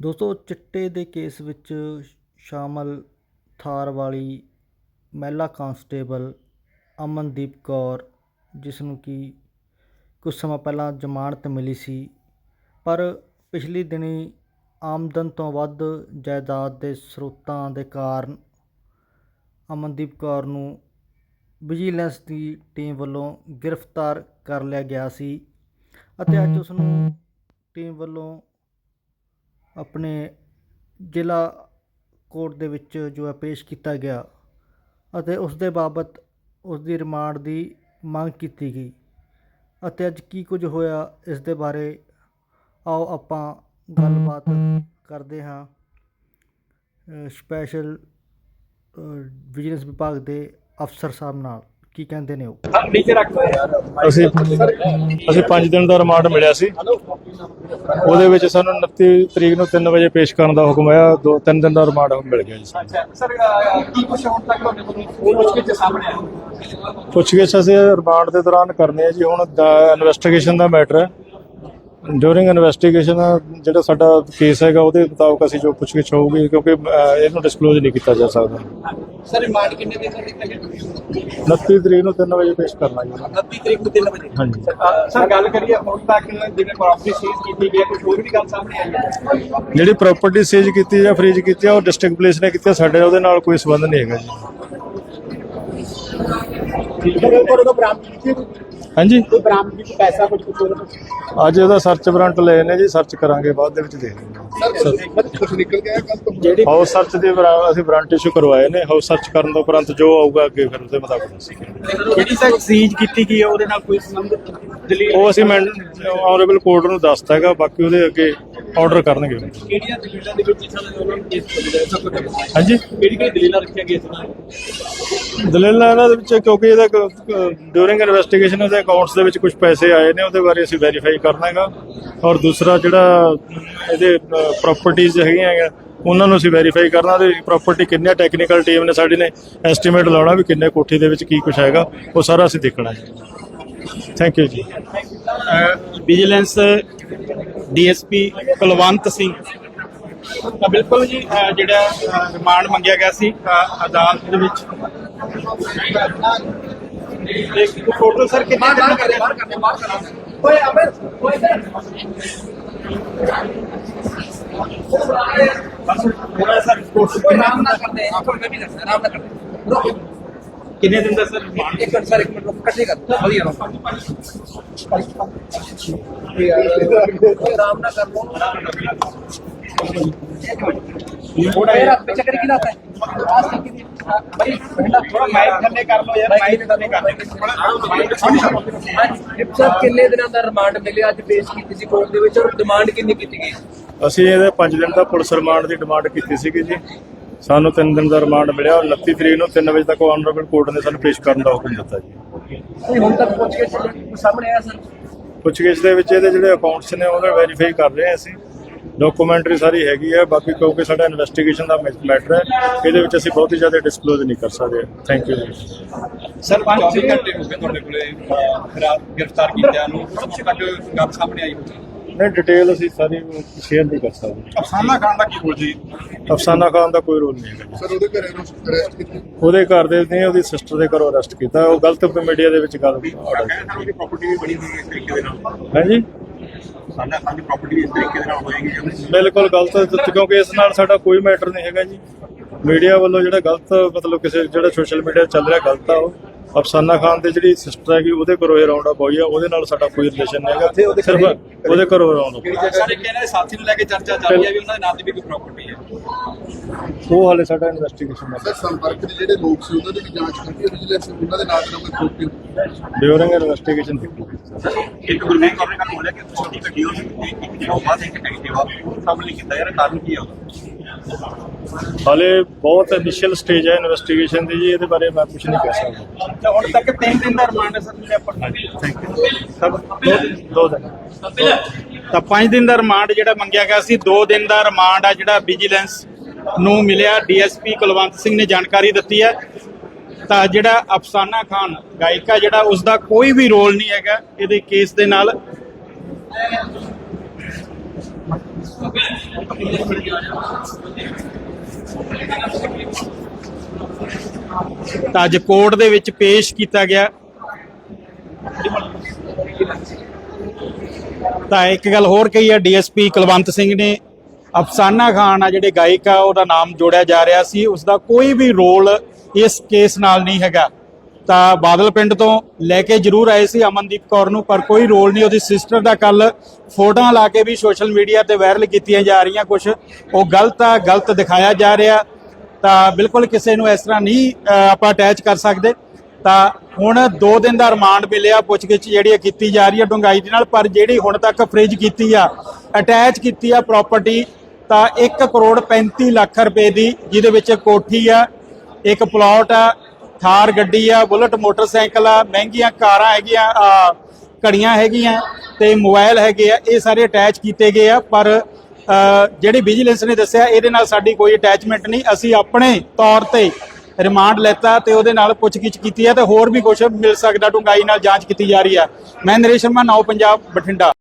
ਦੋਸਤੋ ਚਿੱਟੇ ਦੇ ਕੇਸ ਵਿੱਚ ਸ਼ਾਮਲ ਥਾਰ ਵਾਲੀ ਮਹਿਲਾ ਕਾਂਸਟੇਬਲ ਅਮਨਦੀਪ ਕੌਰ ਜਿਸ ਨੂੰ ਕਿ ਕੁਝ ਸਮਾਂ ਪਹਿਲਾਂ ਜ਼ਮਾਨਤ ਮਿਲੀ ਸੀ ਪਰ ਪਿਛਲੀ ਦਿਨੀ ਆਮਦਨ ਤੋਂ ਵੱਧ ਜਾਇਦਾਦ ਦੇ ਸਰੋਤਾਂ ਦੇ ਕਾਰਨ ਅਮਨਦੀਪ ਕੌਰ ਨੂੰ ਵਿਜੀਲੈਂਸ ਦੀ ਟੀਮ ਵੱਲੋਂ ਗ੍ਰਿਫਤਾਰ ਕਰ ਲਿਆ ਗਿਆ ਸੀ ਅਤੇ ਅੱਜ ਉਸ ਨੂੰ ਟੀਮ ਵੱਲੋਂ ਆਪਣੇ ਜ਼ਿਲ੍ਹਾ ਕੋਰਟ ਦੇ ਵਿੱਚ ਜੋ ਹੈ ਪੇਸ਼ ਕੀਤਾ ਗਿਆ ਅਤੇ ਉਸ ਦੇ ਬਾਬਤ ਉਸ ਦੀ ਰਿਮਾਂਡ ਦੀ ਮੰਗ ਕੀਤੀ ਗਈ। ਅਤੇ ਅੱਜ ਕੀ ਕੁਝ ਹੋਇਆ ਇਸ ਦੇ ਬਾਰੇ ਆਓ ਆਪਾਂ ਗੱਲਬਾਤ ਕਰਦੇ ਹਾਂ। ਸਪੈਸ਼ਲ ਵਿਜੀਲੈਂਸ ਵਿਭਾਗ ਦੇ ਅਫਸਰ ਸਾਹਿਬ ਨਾਲ। ਕੀ ਕਹਿੰਦੇ ਨੇ ਉਹ? ਅਸੀਂ ਅਸੀਂ 5 ਦਿਨ ਦਾ ਰਿਮਾਂਡ ਮਿਲਿਆ ਸੀ। ਉਹਦੇ ਵਿੱਚ ਸਾਨੂੰ 29 ਤਰੀਕ ਨੂੰ 3 ਵਜੇ ਪੇਸ਼ ਕਰਨ ਦਾ ਹੁਕਮ ਆਇਆ। ਦੋ, ਤਿੰਨ ਦਿਨ ਦਾ ਰਿਮਾਂਡ ਮਿਲ ਗਿਆ ਜੀ। ਸਰ ਕੀ ਕੁਛ ਹੁਣ ਤੱਕ ਤੁਹਾਡੇ ਕੋਲ ਪੁੱਛ ਕੇ ਸਾਹਮਣੇ ਆਇਆ ਪੁੱਛਗਿੱਛ ਅਸੀਂ ਰਿਮਾਂਡ ਦੇ ਦੌਰਾਨ ਕਰਨੀ ਆ ਜੀ। ਹੁਣ ਇਨਵੈਸਟੀਗੇਸ਼ਨ ਦਾ ਮੈਟਰ ਹੈ। ਡਿਊਰਿੰਗ ਇਨਵੈਸਟੀਗੇਸ਼ਨ ਜਿਹੜਾ ਸਾਡਾ ਕੇਸ ਹੈਗਾ ਉਹਦੇ ਮੁਤਾਬਕ ਅਸੀਂ ਜੋ ਪੁੱਛਗਿੱਛ ਹੋਊਗੀ ਕਿਉਂਕਿ ਅਹ, ਇਹਨੂੰ ਡਿਸਕਲੋਜ਼ ਨਹੀਂ ਕੀਤਾ ਜਾ ਸਕਦਾ। ਸਰ ਰਿਮਾਂਡ ਕਿੰਨੇ ਦਿਨ ਦਾ ਦਿੱਤਾ ਗਿਆ 29 ਤਰੀਕ ਨੂੰ 3 ਵਜੇ ਪੇਸ਼ ਕਰਨਾ ਜੀ। 29 ਤਰੀਕ ਨੂੰ 3 ਵਜੇ। ਹਾਂਜੀ। ਅ, ਸਰ ਗੱਲ ਕਰੀਏ ਹੁਣ ਤੱਕ ਜਿਵੇਂ ਪ੍ਰਾਪਰਟੀ ਸੀਜ਼ ਕੀਤੀ ਗਈ ਹੈ ਕੁਝ ਹੋਰ ਵੀ ਗੱਲ ਸਾਹਮਣੇ ਆਈ ਹੈ? ਜਿਹੜੀ ਪ੍ਰਾਪਰਟੀ ਸੀਜ਼ ਕੀਤੀ ਜਾਂ ਫ੍ਰੀਜ਼ ਕੀਤੀ ਆ ਉਹ ਡਿਸਟ੍ਰਿਕਟ ਪੁਲਿਸ ਨੇ ਕੀਤੀ ਆ, ਸਾਡੇ ਉਹਦੇ ਨਾਲ ਕੋਈ ਸੰਬੰਧ ਨਹੀਂ ਹੈਗਾ ਜੀ। ਸਰ ਕੋਲ ਤੋਂ ਬਰਾਮਦ ਕੀਤੀ ਹਾਂਜੀ। ਕੋਈ ਬਰਾਮਦ ਕੀਤੀ ਪੈਸਾ ਕੁਝ ਕੁਝ ਅੱਜ ਉਹਦਾ ਸਰਚ ਵਾਰੰਟ ਲਏ ਨੇ ਜੀ ਸਰਚ ਕਰਾਂਗੇ ਬਾਅਦ ਦੇ ਵਿੱਚ ਦੇਖਦੇ ਸਰ ਕੁਝ ਨਿਕਲ ਗਿਆ ਜਿਹੜੀ ਹਾਂ ਹਾਊਸ ਸਰਚ ਦੇ ਵਾਰ- ਅਸੀਂ ਵਾਰੰਟ ਇਸ਼ੂ ਕਰਵਾਏ ਨੇ ਹਾਊਸ ਸਰਚ ਕਰਨ ਤੋਂ ਉਪਰੰਤ ਜੋ ਆਊਗਾ ਅੱਗੇ ਫਿਰ ਉਹਦੇ ਮੁਤਾਬਕ ਅਸੀਂ ਜਿਹੜੀ ਸਰ ਸੀਜ਼ ਕੀਤੀ ਗਈ ਹੈ ਉਹਦੇ ਨਾਲ ਕੋਈ ਸੰਬੰਧ ਦਲੀਲ ਉਹ ਅਸੀਂ ਆਨਰੇਬਲ ਕੋਰਟ ਨੂੰ ਦੱਸਤਾ ਹੈਗਾ ਬਾਕੀ ਉਹਦੇ ਅੱਗੇ ਆਰਡਰ ਕਰਨਗੇ। ਕਿਹੜੀਆਂ ਦਲੀਲਾਂ ਦੇ ਵਿੱਚ ਇਹਨਾਂ ਨੇ ਉਹਨਾਂ ਨੂੰ ਕੇਸ ਕੀਤਾ ਸਭ ਕੁਝ ਹਾਂਜੀ? ਕਿਹੜੀ ਕਿਹੜੀ ਦਲੀਲਾਂ ਰੱਖੀਆਂ ਗਈਆਂ ਇਹਨਾਂ ਦਲੀਲਾਂ ਇਹਨਾਂ ਦੇ ਵਿੱਚ ਕਿਉਂਕਿ ਇਹਦਾ ਡਿਊਰਿੰਗ ਇਨਵੈਸਟੀਗੇਸ਼ਨ ਉਹਦੇ ਅਕਾਊਂਟਸ ਦੇ ਵਿੱਚ ਕੁਝ ਪੈਸੇ ਆਏ ਨੇ ਉਹਦੇ ਬਾਰੇ ਅਸੀਂ ਵੈਰੀਫਾਈ ਕਰਨਾ ਹੈਗਾ। ਔਰ ਦੂਸਰਾ ਜਿਹੜਾ ਇਹਦੇ ਪ੍ਰਾਪਰਟੀਆਂ ਹੈਗੀਆਂ ਹੈਗਾ ਉਹਨਾਂ ਨੂੰ ਅਸੀਂ ਵੈਰੀਫਾਈ ਕਰਨਾ ਤੇ ਪ੍ਰਾਪਰਟੀ ਕਿੰਨੇ ਟੈਕਨੀਕਲ ਟੀਮ ਨੇ ਸਾਡੀ ਨੇ ਐਸਟੀਮੇਟ ਲਾਉਣਾ ਵੀ ਕਿੰਨੇ ਕੋਠੀ ਦੇ ਵਿੱਚ ਕੀ ਕੁਝ ਹੈਗਾ ਉਹ ਸਾਰਾ ਅਸੀਂ ਦੇਖਣਾ ਹੈ। ਥੈਂਕ ਯੂ ਜੀ। Vigilance DSP Kulwant Singh. ਤਾਂ ਬਿਲਕੁਲ ਜੀ ਜਿਹੜਾ ਰਿਮਾਂਡ ਮੰਗਿਆ ਗਿਆ ਸੀ ਅਦਾਲਤ ਦੇ ਵਿੱਚ। ਇੱਕ ਟੋਟਲ ਸਰ ਕਿੰਨੇ ਦਿਨ ਕਰੇ ਬਾਹਰ ਕਰਨੇ ਬਾਹਰ ਕਰਨੇ। ਓਏ ਅਬੇ ਓਏ ਬਸ ਥੋੜਾ ਸਰ ਕੋਈ ਨਾਮ ਨਾ ਕਰਦੇ ਕੋਈ ਵੀ ਨਾ ਨਾਮ ਨਾ ਕਰਦੇ। ਕਿੰਨੇ ਦਿਨ ਦਾ ਸਰ ਰਿਮਾਂਡ ਇੱਕ ਸਰ ਇੱਕ ਮਿੰਟ ਰੁਕ ਕੱਟੇ ਕਰ ਵਧੀਆ ਰੋ ਆਰਾਮ ਨਾ ਕਰ ਲੋ ਥੋੜਾ ਯਾਰ ਆਪੇ ਚੱਕਰ ਕੀ ਲਾਤਾ ਹੈ ਭਾਈ ਥੋੜਾ ਮਾਈਕ ਥੱਲੇ ਕਰ ਲੋ ਯਾਰ ਮਾਈਕ ਥੱਲੇ ਕਰ ਡਿਪ ਸਾਹਿਬ ਕਿੰਨੇ ਦਿਨਾਂ ਦਾ ਰਿਮਾਂਡ ਮਿਲਿਆ ਅੱਜ ਪੇਸ਼ ਕੀਤੀ ਸੀ ਕੋਰਟ ਦੇ ਵਿੱਚ ਔਰ ਡਿਮਾਂਡ ਕਿੰਨੀ ਕੀਤੀ ਗਈ ਅਸੀਂ ਇਹਦੇ 5 ਦਿਨ ਦਾ ਪੁਲਿਸ ਰਿਮਾਂਡ ਦੀ ਡਿਮਾਂਡ ਕੀਤੀ ਸੀਗੀ ਜੀ ਸਾਨੂੰ 3 ਦਿਨ ਦਾ ਰਿਮਾਂਡ ਮਿਲਿਆ ਔਰ 29 ਤਰੀਕ ਨੂੰ 3 ਵਜੇ ਤੱਕ ਆਨਰੇਬਲ ਕੋਰਟ ਨੇ ਸਾਨੂੰ ਪੇਸ਼ ਕਰਨ ਦਾ ਹੁਕਮ ਦਿੱਤਾ ਜੀ। ਹੁਣ ਤੱਕ ਪੁੱਛ ਕੇ ਸਾਹਮਣੇ ਆਇਆ ਸਰ? ਪੁੱਛਗਿੱਛ ਦੇ ਵਿੱਚ ਇਹਦੇ ਜਿਹੜੇ ਅਕਾਊਂਟਸ ਨੇ ਉਹਦੇ ਵੈਰੀਫਾਈ ਕਰ ਰਹੇ ਹਾਂ ਅਸੀਂ। ਡਾਕੂਮੈਂਟਰੀ ਸਾਰੀ ਹੈਗੀ ਹੈ ਬਾਕੀ ਕਿਉਂਕਿ ਸਾਡਾ ਇਨਵੈਸਟੀਗੇਸ਼ਨ ਦਾ ਮੈਟਰ ਹੈ ਇਹਦੇ ਵਿੱਚ ਅਸੀਂ ਬਹੁਤ ਹੀ ਜ਼ਿਆਦਾ ਡਿਸਕਲੋਜ਼ ਨਹੀਂ ਕਰ ਸਕਦੇ। ਥੈਂਕ ਯੂ ਜੀ। ਸਰ 24 ਘੰਟੇ ਹੋ ਗਏ ਤੁਹਾਡੇ ਕੋਲੇ ਖਰਾਬ ਗ੍ਰਿਫਤਾਰ ਕੀਤਿਆਂ ਨੂੰ ਸਭ ਤੋਂ ਤੱਕ ਗੱਲ ਸਾਹਮਣੇ ਆਈ ਹੋਈ। ਨਹੀਂ ਡਿਟੇਲ ਅਸੀਂ ਸਾਰੀ ਸ਼ੇਅਰ ਨਹੀਂ ਕਰ ਸਕਦੇ। ਅਫਸਾਨਾ ਖਾਨ ਦਾ ਕੀ ਰੋਲ ਜੀ? ਅਫਸਾਨਾ ਖਾਨ ਦਾ ਕੋਈ ਰੋਲ ਨਹੀਂ ਹੈਗਾ। ਸਰ ਉਹਦੇ ਘਰੇ ਨੂੰ ਅਰੈਸਟ ਕੀਤੀ। ਉਹਦੇ ਘਰ ਦੇ ਨੇ ਉਹਦੀ ਸਿਸਟਰ ਦੇ ਘਰੋਂ ਅਰੈਸਟ ਕੀਤਾ। ਉਹ ਗਲਤ ਮੀਡੀਆ ਦੇ ਵਿੱਚ ਗੱਲ ਕਹਿੰਦੇ ਕਿ ਪ੍ਰਾਪਰਟੀ ਵੀ ਬਣੀ ਹੋਈ ਹੈ ਇਸ ਤਰੀਕੇ ਦੇ ਨਾਲ। ਹੈ ਜੀ ਸਾਡਾ ਸਾਡੀ ਪ੍ਰਾਪਰਟੀ ਇਸ ਤਰੀਕੇ ਦੇ ਨਾਲ ਹੋਏਗੀ ਬਿਲਕੁਲ ਗਲਤ ਕਿਉਂਕਿ ਇਸ ਨਾਲ ਸਾਡਾ ਕੋਈ ਮੈਟਰ ਨਹੀਂ ਹੈਗਾ ਜੀ। ਮੀਡੀਆ ਵੱਲੋਂ ਜਿਹੜਾ ਗਲਤ ਮਤਲਬ ਕਿਸੇ ਜਿਹੜਾ ਸੋਸ਼ਲ ਮੀਡੀਆ ਚੱਲ ਰਿਹਾ ਗਲਤ ਆ ਉਹ। ਅਫਸਾਨਾ ਖਾਨ ਦੇ ਜਿਹੜੀ ਸਿਸਟਰ ਹੈਗੀ ਉਹਦੇ ਘਰੋਂ ਇਹ ਰਾਉਂਡ ਅਪ ਹੋਈ ਆ ਉਹਦੇ ਨਾਲ ਸਾਡਾ ਕੋਈ ਰਿਲੇਸ਼ਨ ਨਹੀਂ ਹੈਗਾ। ਸਿਰਫ ਉਹਦੇ ਘਰੋਂ ਰਾਉਂਡ ਅਪ ਸਰ ਇੱਕ ਇਹਨਾਂ ਦੇ ਸਾਥੀ ਨੂੰ ਲੈ ਕੇ ਚਰਚਾ ਚੱਲ ਰਹੀ ਹੈ ਵੀ ਉਹਨਾਂ ਦੇ ਨਾਂ ਤੇ ਵੀ ਕੋਈ ਪ੍ਰਾਪਰਟੀ ਹੈ। ਉਹ ਹਾਲੇ ਸਾਡਾ ਇਨਵੈਸਟੀਗੇਸ਼ਨ ਸਰ ਸੰਪਰਕ ਦੇ ਜਿਹੜੇ ਲੋਕ ਸੀ ਉਹਨਾਂ ਦੀ ਵੀ ਜਾਂਚ ਕੀਤੀ ਹੈ ਵਿਜੀਲੈਂਸ ਉਹਨਾਂ ਦੇ ਨਾਂ ਤੇ ਨਾ ਕੋਈ ਪ੍ਰੂਫ ਡਿਊਰਿੰਗ ਇਨਵੈਸਟੀਗੇਸ਼ਨ ਇੱਕ ਗੁਰਮੇਲ ਕੌਰ ਨੇ ਕੱਲ ਬੋਲਿਆ ਕਿ ਛੋਟੀ ਗੱਡੀ ਹੋ ਸਕਦੀ ਇੱਕ ਜਿਹੜਾ ਬਾਅਦ ਇੱਕ ਐਕਟਿਵ ਆ। ਸਾਹਮਣੇ ਕੀਤਾ ਯਾਰ ਕਾਰਨ ਕੀ ਹੈ ਉਹਦਾ? ਹਾਲੇ ਬਹੁਤ ਇਨੀਸ਼ੀਅਲ ਸਟੇਜ ਹੈ ਇਨਵੈਸਟੀਗੇਸ਼ਨ ਦੀ ਜੀ ਇਹਦੇ ਬਾਰੇ ਮੈਂ ਕੁਝ ਨਹੀਂ ਕਹਿ ਸਕਦਾ। ਤਾਂ ਹੁਣ ਤੱਕ 3 ਦਿਨ ਦਾ ਰਿਮਾਂਡ ਹੈ ਸਰ ਜਿਹੜੇ ਆਪਾਂ ਥੈਂਕ ਯੂ ਦੋ ਦਿਨ। ਤਾਂ 5 ਦਿਨ ਦਾ ਰਿਮਾਂਡ ਜਿਹੜਾ ਮੰਗਿਆ ਗਿਆ ਸੀ 2 ਦਿਨ ਦਾ ਰਿਮਾਂਡ ਆ ਜਿਹੜਾ ਵਿਜੀਲੈਂਸ ਨੂੰ ਮਿਲਿਆ। ਡੀਐਸਪੀ ਕੁਲਵੰਤ ਸਿੰਘ ਨੇ ਜਾਣਕਾਰੀ ਦਿੱਤੀ ਹੈ। ਤਾਂ ਜਿਹੜਾ ਅਫਸਾਨਾ ਖਾਨ ਗਾਇਕਾ ਜਿਹੜਾ ਉਸ ਦਾ ਕੋਈ ਵੀ ਰੋਲ ਨਹੀਂ ਹੈਗਾ ਇਹਦੇ ਕੇਸ ਦੇ ਨਾਲ। ਤਾਂ ਅੱਜ ਕੋਰਟ ਦੇ ਵਿੱਚ ਪੇਸ਼ ਕੀਤਾ ਗਿਆ। ਤਾਂ ਇੱਕ ਗੱਲ ਹੋਰ ਕਹੀ ਹੈ ਡੀਐਸਪੀ ਕੁਲਵੰਤ ਸਿੰਘ ਨੇ, ਅਫਸਾਨਾ ਖਾਨ ਆ ਜਿਹੜੇ ਗਾਇਕ ਆ, ਉਹਦਾ ਨਾਮ ਜੋੜਿਆ ਜਾ ਰਿਹਾ ਸੀ। ਉਸ ਦਾ ਕੋਈ ਵੀ ਰੋਲ ਇਸ ਕੇਸ ਨਾਲ ਨਹੀਂ ਹੈਗਾ। ਤਾਂ ਬਾਦਲ ਪਿੰਡ ਤੋਂ ਲੈ ਕੇ ਜ਼ਰੂਰ ਆਏ ਸੀ ਅਮਨਦੀਪ ਕੌਰ ਨੂੰ, ਪਰ ਕੋਈ ਰੋਲ ਨਹੀਂ। ਉਹਦੀ ਸਿਸਟਰ ਦਾ ਕੱਲ ਫੋਟੋਆਂ ਲਾ ਕੇ ਵੀ ਸੋਸ਼ਲ ਮੀਡੀਆ ਤੇ ਵਾਇਰਲ ਕੀਤੀਆਂ ਜਾ ਰਹੀਆਂ ਕੁਝ ਉਹ ਗਲਤ ਆ, ਗਲਤ ਦਿਖਾਇਆ ਜਾ ਰਿਹਾ। ਤਾਂ ਬਿਲਕੁਲ ਕਿਸੇ ਨੂੰ ਇਸ ਤਰ੍ਹਾਂ ਨਹੀਂ ਆਪਾਂ ਅਟੈਚ ਕਰ ਸਕਦੇ। ਤਾਂ ਹੁਣ 2 ਦਿਨ ਦਾ ਰਿਮਾਂਡ ਮਿਲਿਆ, ਪੁੱਛਗਿੱਛ ਜਿਹੜੀ ਇਹ ਕੀਤੀ ਜਾ ਰਹੀ ਹੈ ਡੂੰਘਾਈ ਦੇ ਨਾਲ, ਪਰ ਜਿਹੜੀ ਹੁਣ ਤੱਕ ਫ੍ਰਿਜ ਕੀਤੀ ਆ ਅਟੈਚ ਕੀਤੀ ਆ ਪ੍ਰਾਪਰਟੀ ਤਾਂ 1 ਕਰੋੜ 35 ਲੱਖ ਰੁਪਏ ਦੀ, ਜਿਹਦੇ ਵਿੱਚ ਕੋਠੀ ਆ, ਇੱਕ ਪਲਾਟ ਆ ਥਾਰ ਗੱਡੀ ਆ, ਬੁਲਟ, ਮੋਟਰਸਾਈਕਲ ਆ, ਮਹਿੰਗੀਆਂ ਕਾਰਾਂ ਹੈਗੀਆਂ ਘੜੀਆਂ ਹੈਗੀਆਂ ਤੇ ਮੋਬਾਈਲ ਹੈਗੇ ਆ, ਇਹ ਸਾਰੇ ਅਟੈਚ ਕੀਤੇ ਗਏ ਆ, ਪਰ ਜਿਹੜੀ ਵਿਜੀਲੈਂਸ ਨੇ ਦੱਸਿਆ, ਇਹਦੇ ਨਾਲ ਸਾਡੀ ਕੋਈ ਅਟੈਚਮੈਂਟ ਨਹੀਂ, ਅਸੀਂ ਆਪਣੇ ਤੌਰ ਤੇ ਰਿਮਾਂਡ ਲੈਤਾ ਤੇ ਉਹਦੇ ਨਾਲ ਪੁੱਛਗਿੱਛ ਕੀਤੀ ਹੈ ਤੇ ਹੋਰ ਵੀ ਕੁਝ ਮਿਲ ਸਕਦਾ, ਡੂੰਘਾਈ ਨਾਲ ਜਾਂਚ ਕੀਤੀ ਜਾ ਰਹੀ ਹੈ ਮੈਂ ਨਰੇਸ਼ ਸ਼ਰਮਾ ਨਾਓ ਪੰਜਾਬ, ਬਠਿੰਡਾ।